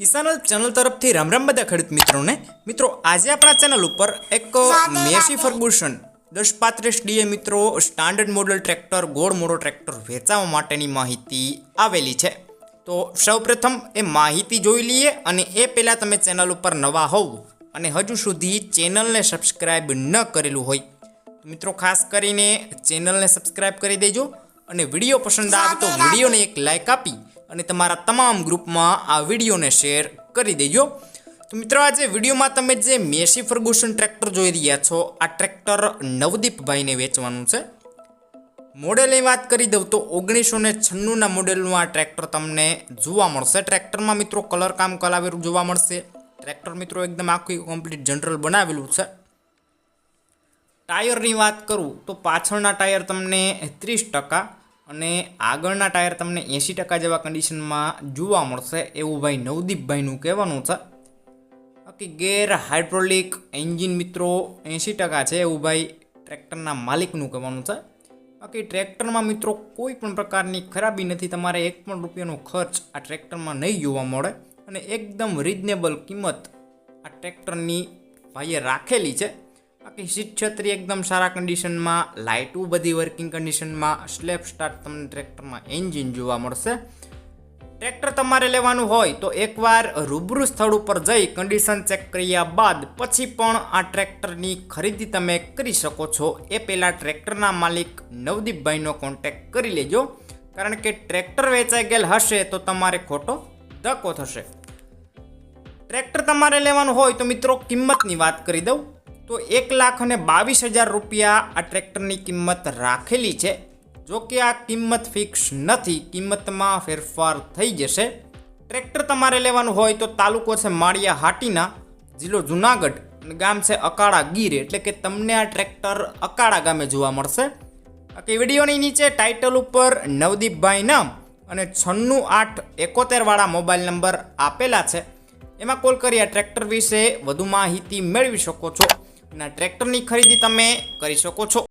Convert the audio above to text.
કિસાન channel તરફથી રામ રામ બધા ખેડૂત મિત્રોને. મિત્રો આજે આપણા ચેનલ ઉપર એક મેસી ફર્ગુસન દસ પાંત્રીસ ડીએ મિત્રો સ્ટાન્ડર્ડ મોડલ ટ્રેક્ટર ગોળ મોડો ટ્રેક્ટર વેચાવા માટેની માહિતી આવેલી છે. તો સૌપ્રથમ એ માહિતી જોઈ લઈએ અને એ પહેલાં તમે ચેનલ ઉપર નવા હોવ અને હજુ સુધી ચેનલને સબસ્ક્રાઈબ ન કરેલું હોય મિત્રો ખાસ કરીને ચેનલને સબસ્ક્રાઈબ કરી દેજો અને વીડિયો પસંદ આવે તો વિડીયોને એક લાઇક આપી અને તમારા તમામ ગ્રુપમાં આ વિડીયોને શેર કરી દેજો. તો મિત્રો, આજે વિડીયોમાં તમે જે મેસી ફર્ગુસન ટ્રેક્ટર જોઈ રહ્યા છો, આ ટ્રેક્ટર નવદીપભાઈને વેચવાનું છે. મોડેલની વાત કરી દઉં તો ઓગણીસો ને છન્નુંના મોડેલનું આ ટ્રેક્ટર તમને જોવા મળશે. ટ્રેક્ટરમાં મિત્રો કલર કામ કરાવેલું જોવા મળશે. ટ્રેક્ટર મિત્રો એકદમ આખું કમ્પ્લીટ જનરલ બનાવેલું છે. ટાયરની વાત કરું તો પાછળના ટાયર તમને ત્રીસ ટકા અને આગળના ટાયર તમને એંસી ટકા જેવા કન્ડિશનમાં જોવા મળશે એવું ભાઈ નવદીપભાઈનું કહેવાનું છે. બાકી ગેર હાઇડ્રોલિક એન્જિન મિત્રો એંસી ટકા છે એવું ભાઈ ટ્રેક્ટરના માલિકનું કહેવાનું છે. બાકી ટ્રેક્ટરમાં મિત્રો કોઈ પણ પ્રકારની ખરાબી નથી, તમારે એક પણ રૂપિયાનો ખર્ચ આ ટ્રેક્ટરમાં નહીં જોવા મળે અને એકદમ રિઝનેબલ કિંમત આ ટ્રેક્ટરની ભાઈએ રાખેલી છે. સીટ છત્રી એકદમ સારા કન્ડિશનમાં લાઇટું બધી વર્કિંગ કન્ડિશનમાં સ્લેપ સ્ટાર્ટ તમને ટ્રેક્ટરમાં એન્જિન જોવા મળશે. ટ્રેક્ટર તમારે લેવાનું હોય તો એકવાર રૂબરૂ સ્થળ ઉપર જઈ કન્ડિશન ચેક કર્યા બાદ પછી પણ આ ટ્રેક્ટરની ખરીદી તમે કરી શકો છો. એ પહેલાં ટ્રેક્ટરના માલિક નવદીપભાઈનો કોન્ટેક્ટ કરી લેજો. કારણ કે ટ્રેક્ટર વેચાઈ ગયેલ હશે તો તમારે ખોટો ધક્કો થશે. ટ્રેક્ટર તમારે લેવાનું હોય તો મિત્રો કિંમતની વાત કરી દઉં. તો એક લાખ અને બાવીસ હજાર રૂપિયા આ ટ્રેક્ટરની કિંમત રાખેલી છે. જો કે આ કિંમત ફિક્સ નથી, કિંમતમાં ફેરફાર થઈ જશે. ટ્રેક્ટર તમારે લેવાનું હોય તો તાલુકો છે માળિયા હાટીના, જિલ્લો જુનાગઢ અને ગામ છે અકાળા ગીર, એટલે કે તમને આ ટ્રેક્ટર અકાળા ગામે જોવા મળશે. બાકી વિડીયોની નીચે ટાઇટલ ઉપર નવદીપભાઈ નામ અને છન્નું આઠ એકોતેરવાળા મોબાઈલ નંબર આપેલા છે. એમાં કોલ કરી આ ટ્રેક્ટર વિશે વધુ માહિતી મેળવી શકો છો. અને ટ્રેક્ટરની ખરીદી તમે કરી શકો છો.